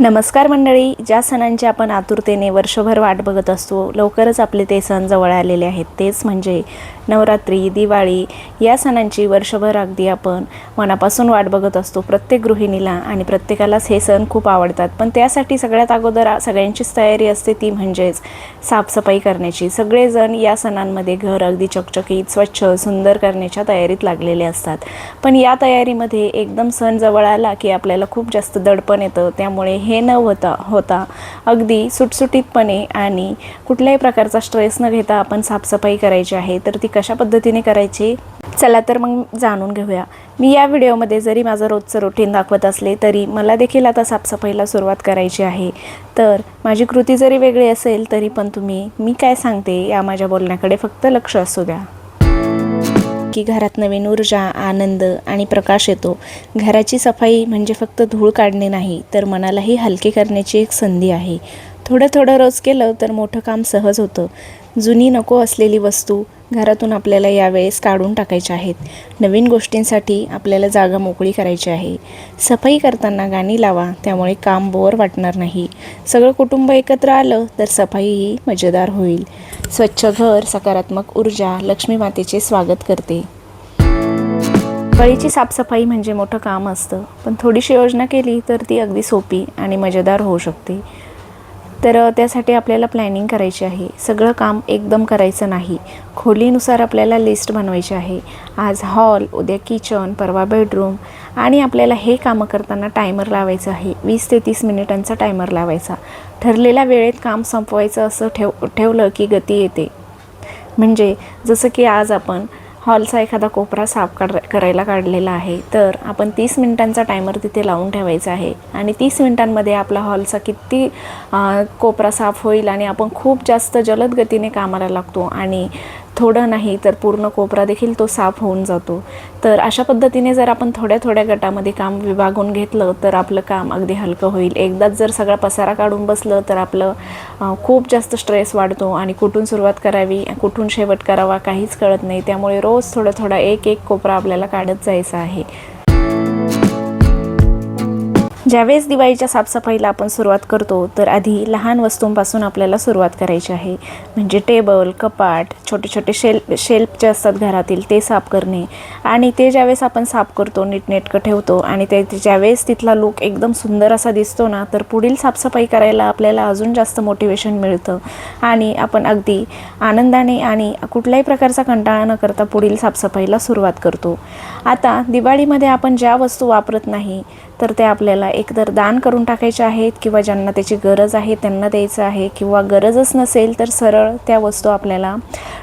नमस्कार मंडळी ज्या सणांची आपण आतुरतेने वर्षभर वाट बघत असतो लवकरच आपले ते सण जवळ आलेले आहेत. तेच म्हणजे नवरात्री दिवाळी या सणांची वर्षभर अगदी आपण मनापासून वाट बघत असतो प्रत्येक गृहिणीला आणि प्रत्येकालाच हे सण खूप आवडतात. पण त्यासाठी सगळ्यात अगोदर सगळ्यांचीच तयारी असते ती म्हणजेच साफसफाई करण्याची. सगळेजण या सणांमध्ये घर अगदी चकचकीत स्वच्छ सुंदर करण्याच्या तयारीत लागलेले असतात. पण या तयारीमध्ये एकदम सण जवळ आला की आपल्याला खूप जास्त दडपण येतं त्यामुळे हे न होता होता. अगदी सुटसुटीतपणे आणि कुठल्याही प्रकारचा स्ट्रेस न घेता आपण साफसफाई करायची आहे तर ती कशा पद्धतीने करायची? चला तर मग जाणून घेऊया. मी या व्हिडिओमध्ये जरी माझं रोजचं रुटीन दाखवत असले तरी मला देखील आता साफसफाईला सुरुवात करायची आहे. तर माझी कृती जरी वेगळी असेल तरी पण तुम्ही मी काय सांगते या माझ्या बोलण्याकडे फक्त लक्ष असू द्या. की घरात नवीन ऊर्जा आनंद आणि प्रकाश येतो. घराची सफाई म्हणजे फक्त धूळ काढणे नाही तर मनालाही हलके करण्याची एक संधी आहे. थोडं थोडं रोज केलं तर मोठं काम सहज होतं. जुनी नको असलेली वस्तू घरातून आपल्याला यावेळेस काढून टाकायच्या आहेत. नवीन गोष्टींसाठी आपल्याला जागा मोकळी करायची आहे. सफाई करताना गाणी लावा त्यामुळे काम बोर वाटणार नाही. सगळं कुटुंब एकत्र आलं तर सफाईही मजेदार होईल. स्वच्छ घर सकारात्मक ऊर्जा लक्ष्मी मातेचे स्वागत करते. गळीची साफसफाई म्हणजे मोठं काम असतं. पण थोडीशी योजना केली तर ती अगदी सोपी आणि मजेदार होऊ शकते. तर त्यासाठी आपल्याला प्लॅनिंग करायची आहे. सगळं काम एकदम करायचं नाही. खोलीनुसार आपल्याला लिस्ट बनवायची आहे. आज हॉल उद्या किचन परवा बेडरूम आणि आपल्याला हे कामं करताना टायमर लावायचं आहे. वीस ते तीस मिनिटांचा टायमर लावायचा. ठरलेल्या वेळेत काम संपवायचं असं ठेव ठेवलं की गती येते. म्हणजे जसं की आज आपण हॉलचा एखादा कोपरा साफ काढ करायला काढलेला आहे तर आपण तीस मिनिटांचा टायमर तिथे लावून ठेवायचा आहे. आणि तीस मिनिटांमध्ये आपला हॉलचा किती कोपरा साफ होईल आणि आपण खूप जास्त जलद गतीने कामाला लागतो आणि थोडं नाही तर पूर्ण कोपरा देखील तो साफ होऊन जातो. तर अशा पद्धतीने जर आपण थोड्या थोड्या गटामध्ये काम विभागून घेतलं तर आपलं काम अगदी हलकं होईल. एकदाच जर सगळा पसारा काढून बसलं तर आपलं खूप जास्त स्ट्रेस वाढतो आणि कुठून सुरुवात करावी कुठून शेवट करावा काहीच कळत नाही. त्यामुळे रोज थोडं थोडा एक एक कोपरा आपल्याला काढत जायचा आहे. ज्यावेळेस दिवाळीच्या साफसफाईला आपण सुरुवात करतो तर आधी लहान वस्तूंपासून आपल्याला सुरुवात करायची आहे. म्हणजे टेबल कपाट छोटे छोटे शेल शेल्फ जे असतात घरातील ते साफ करणे. आणि ते ज्यावेळेस आपण साफ करतो नीटनेटकं ठेवतो आणि ते ज्यावेळेस तिथला लुक एकदम सुंदर असा दिसतो ना तर पुढील साफसफाई करायला आपल्याला अजून जास्त मोटिवेशन मिळतं. आणि आपण अगदी आनंदाने आणि कुठल्याही प्रकारचा कंटाळा न करता पुढील साफसफाईला सुरुवात करतो. आता दिवाळीमध्ये आपण ज्या वस्तू वापरत नाही तर ते आपल्याला एकतर दान करून टाकायचे आहेत किंवा ज्यांना त्याची गरज आहे त्यांना द्यायचं आहे किंवा गरजच नसेल तर सरळ त्या वस्तू आपल्याला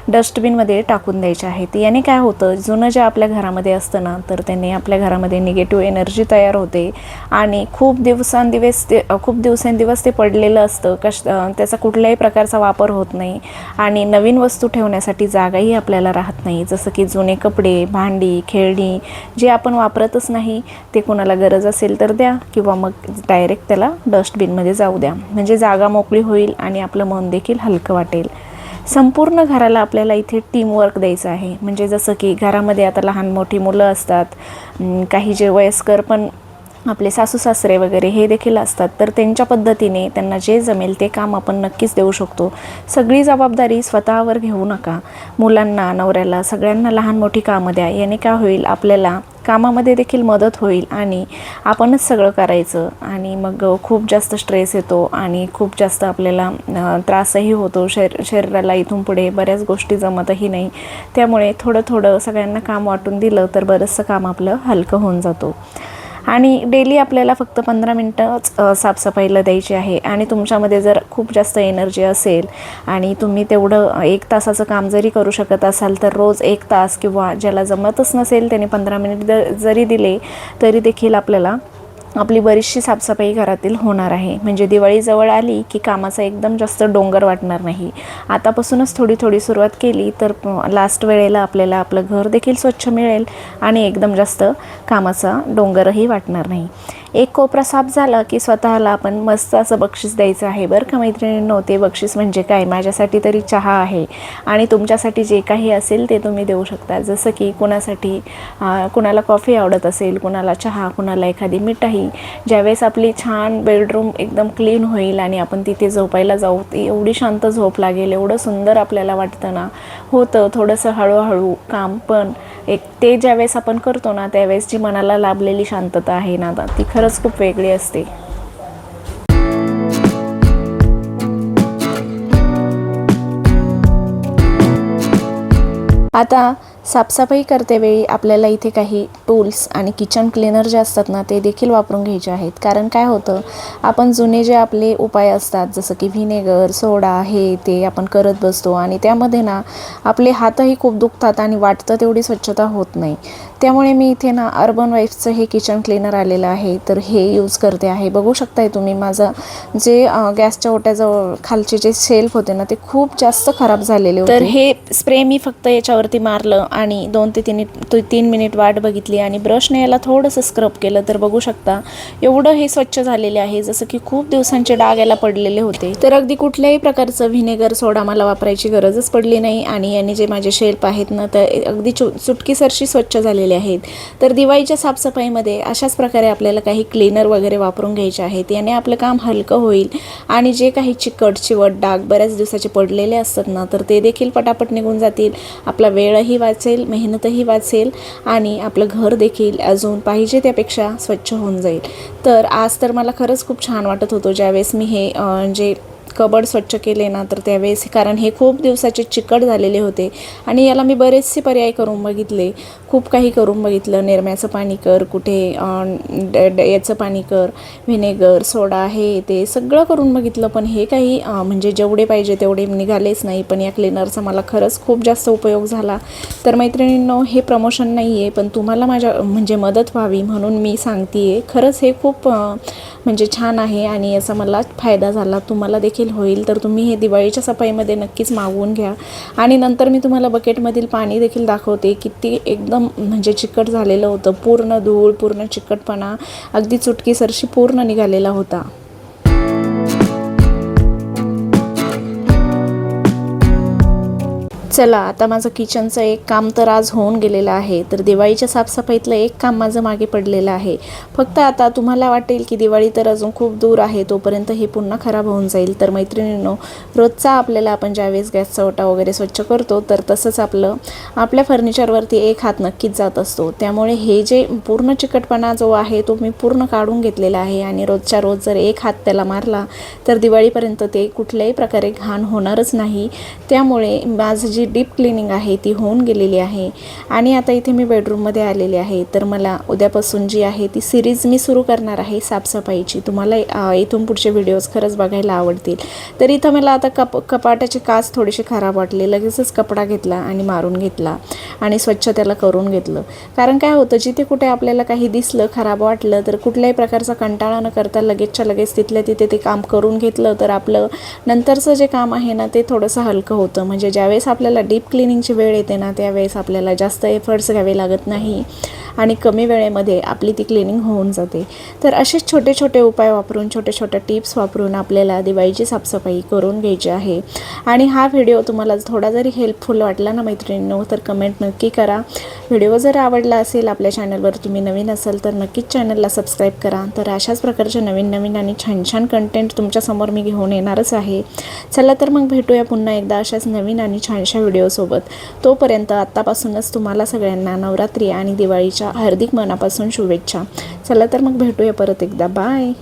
डस्टबिनमध्ये टाकून द्यायच्या आहेत. याने काय होतं जुनं जे आपल्या घरामध्ये असतं ना तर त्याने आपल्या घरामध्ये निगेटिव्ह एनर्जी तयार होते आणि खूप दिवसांदिवस ते खूप दिवसेंदिवस ते पडलेलं असतं. कश त्याचा कुठल्याही प्रकारचा वापर होत नाही आणि नवीन वस्तू ठेवण्यासाठी जागाही आपल्याला राहत नाही. जसं की जुने कपडे भांडी खेळणी जे आपण वापरतच नाही ते कोणाला गरज असेल तर द्या किंवा किंवा मग डायरेक्ट त्याला डस्टबिनमध्ये जाऊ द्या. म्हणजे जागा मोकळी होईल आणि आपलं मन देखील हलकं वाटेल. संपूर्ण घराला आपल्याला इथे टीमवर्क द्यायचं आहे. म्हणजे जसं की घरामध्ये आता लहान मोठी मुलं असतात काही जे वयस्कर पण आपले सासू सासरे वगैरे हे देखील असतात. तर त्यांच्या पद्धतीने त्यांना जे जमेल ते काम आपण नक्कीच देऊ शकतो. सगळी जबाबदारी स्वतःवर घेऊ नका. मुलांना नवऱ्याला सगळ्यांना लहान मोठी कामं द्या. याने काय होईल आपल्याला कामामध्ये देखील मदत होईल आणि आपणच सगळं करायचं आणि मग खूप जास्त स्ट्रेस येतो आणि खूप जास्त आपल्याला त्रासही होतो. शर शरीराला इथून पुढे बऱ्याच गोष्टी जमतही नाही. त्यामुळे थोडं थोडं सगळ्यांना काम वाटून दिलं तर बरंचसं काम आपलं हलकं होऊन जातो. आणि डेली आपल्याला फक्त पंधरा मिनटंच साफसफाईला द्यायची आहे. आणि तुमच्यामध्ये जर खूप जास्त एनर्जी असेल आणि तुम्ही तेवढं एक तासाचं काम जरी करू शकत असाल तर रोज एक तास किंवा ज्याला जमतच नसेल त्याने पंधरा मिनिट द- जरी दिले तरी देखील आपल्याला आपली बरीचशी साफसफाई घरातील होणार आहे. म्हणजे दिवाळी जवळ आली की कामाचा एकदम जास्त डोंगर वाटणार नाही. आतापासूनच थोडी थोडी सुरुवात केली तर लास्ट वेळेला आपल्याला आपलं घर देखील स्वच्छ मिळेल आणि एकदम जास्त कामाचा डोंगरही वाटणार नाही. एक कोपरा साफ झाला की स्वतःला आपण मस्त असं बक्षीस द्यायचं आहे. बरं का मैत्रिणींनो? ते बक्षीस म्हणजे काय? माझ्यासाठी तरी चहा आहे आणि तुमच्यासाठी जे काही असेल ते तुम्ही देऊ शकता. जसं की कुणासाठी कुणाला कॉफी आवडत असेल कुणाला चहा कुणाला एखादी मिठाई ज्यावेळेस आपली छान बेडरूम एकदम क्लीन होईल आणि आपण तिथे झोपायला जाऊ ती एवढी शांत झोप लागेल एवढं सुंदर आपल्याला वाटतं ना? होतं थोडंसं हळूहळू काम पण एक ते ज्यावेळेस आपण करतो ना त्यावेळेस जी मनाला लाभलेली शांतता आहे ना ती खरंच खूप वेगळी असते. आता साफसफाई करतेवेळी आपल्याला इथे काही टूल्स आणि किचन क्लीनर जे असतात ना ते देखील वापरून घ्यायचे आहेत. कारण काय होतं आपण जुने जे आपले उपाय असतात जसं की व्हिनेगर सोडा हे ते आपण करत बसतो आणि त्यामध्ये ना आपले हातही खूप दुखतात आणि वाटतं तेवढी स्वच्छता होत नाही. त्यामुळे मी इथे ना अर्बन वाईफ्सचं हे किचन क्लीनर आलेलं आहे तर हे यूज करते आहे. बघू शकताय तुम्ही माझं जे गॅसच्या ओट्याजवळ खालचे जे शेल्फ होते ना ते खूप जास्त खराब झालेले होते. तर हे स्प्रे मी फक्त याच्यावरती मारलं आणि दोन ते तीन तो तीन मिनिट वाट बघितली आणि ब्रशने याला थोडंसं स्क्रब केलं तर बघू शकता एवढं हे स्वच्छ झालेले आहे जसं की खूप दिवसांचे डाग याला पडलेले होते. तर अगदी कुठल्याही प्रकारचं व्हिनेगर सोडा मला वापरायची गरजच पडली नाही आणि यांनी जे माझे शेल्फ आहेत ना तर अगदी चु चुटकीसरशी स्वच्छ झालेले आहेत. तर दिवाळीच्या साफसफाईमध्ये अशाच प्रकारे आपल्याला काही क्लीनर वगैरे वापरून घ्यायचे आहेत. याने आपलं काम हलकं होईल आणि जे काही चिकट चिवट डाग बऱ्याच दिवसाचे पडलेले असतात ना तर ते देखील पटापट निघून जातील. आपला वेळही वाच वाचेल मेहनतही वाचेल आणि आपलं घर देखील अजून पाहिजे त्यापेक्षा स्वच्छ होऊन जाईल. तर आज तर मला खरंच खूप छान वाटत होतं ज्यावेळेस मी हे जे कबड स्वच्छ केले ना तर त्यावेळेस कारण हे खूप दिवसाचे चिकट झालेले होते आणि याला मी बरेचसे पर्याय करून बघितले. खूप काही करून बघितलं. निरम्याचं पाणी कर कुठे ड- ड- याचं पाणी कर व्हिनेगर सोडा हे ते सगळं करून बघितलं. पण हे काही म्हणजे जेवढे पाहिजे तेवढे निघालेच नाही. पण या क्लिनरचा मला खरंच खूप जास्त उपयोग झाला. तर मैत्रिणींनो हे प्रमोशन नाही आहे पण तुम्हाला माझ्या म्हणजे मदत व्हावी म्हणून मी सांगते आहे खरंच हे खूप म्हणजे छान आहे आणि याचा मला फायदा झाला. तुम्हाला देखील होईल. तर तुम्ही हे दिवाळीच्या सफाईमध्ये नक्कीच मागवून घ्या. आणि नंतर मी तुम्हाला बकेटमधील पाणी देखील दाखवते किती एकदम म्हणजे चिकट झालेलं होतं. पूर्ण धूळ पूर्ण चिकटपणा. अगदी चुटकीसरशी पूर्ण निघालेला होता. चला आता माझं किचनचं एक काम तर आज होऊन गेलेलं आहे. तर दिवाळीच्या साफसफाईतलं एक काम माझं मागे पडलेलं आहे. फक्त आता तुम्हाला वाटेल की दिवाळी तर अजून खूप दूर आहे तोपर्यंत हे पुन्हा खराब होऊन जाईल. तर मैत्रिणींनो रोजचा आपल्याला आपण ज्यावेळेस गॅसचा ओटा वगैरे स्वच्छ करतो तर तसंच आपलं आपल्या फर्निचरवरती एक हात नक्कीच जात असतो. त्यामुळे हे जे पूर्ण चिकटपणा जो आहे तो मी पूर्ण काढून घेतलेला आहे. आणि रोजच्या रोज जर एक हात त्याला मारला तर दिवाळीपर्यंत ते कुठल्याही प्रकारे घाण होणारच नाही. त्यामुळे माझं जी डीप क्लिनिंग आहे ती होऊन गेलेली आहे. आणि आता इथे मी बेडरूममध्ये आलेले आहे. तर मला उद्यापासून जी आहे ती सिरीज मी सुरू करणार आहे साफसफाईची. तुम्हाला इथून पुढचे व्हिडिओज खरंच बघायला आवडतील. तर इथं मला आता कप कपाटाचे काच थोडेसे खराब वाटले. लगेचच कपडा घेतला आणि मारून घेतला. आणि स्वच्छ त्याला करून घेतलं. कारण काय होतं जिथे कुठे आपल्याला काही दिसलं खराब वाटलं तर कुठल्याही प्रकारचा कंटाळा न करता लगेचच्या लगेच तिथल्या तिथे ते काम करून घेतलं तर आपलं नंतरचं जे काम आहे ना ते थोडंसं हलकं होतं. म्हणजे ज्यावेळेस आपल्याला डीप क्लिनिंगची वेळ येते ना त्यावेळेस आपल्याला जास्त एफर्ट्स घ्यावे लागत नाही. आणि कमी वेळेमध्ये आपली ती क्लिनिंग होऊन जाते. तर असेच छोटे छोटे उपाय वापरून छोटे छोटे टिप्स वापरून आपल्याला दिवाळीची साफसफाई करून घ्यायची आहे. आणि हा व्हिडिओ तुम्हाला थोडा जरी हेल्पफुल वाटला ना मैत्रिणींनो तर कमेंट नक्की करा. व्हिडिओ जर आवडला असेल आपल्या चॅनलवर तुम्ही नवीन असाल तर नक्कीच चॅनलला सबस्क्राईब करा. तर अशाच प्रकारचे नवीन नवीन आणि छान छान कंटेंट तुमच्यासमोर मी घेऊन येणारच आहे. चला तर मग भेटूया पुन्हा एकदा अशाच नवीन आणि छानशा व्हिडिओसोबत. तोपर्यंत आत्तापासूनच तुम्हाला सगळ्यांना नवरात्री आणि दिवाळीच्या हार्दिक मनापासून शुभेच्छा. चला तर मग भेटूया परत एकदा. बाय.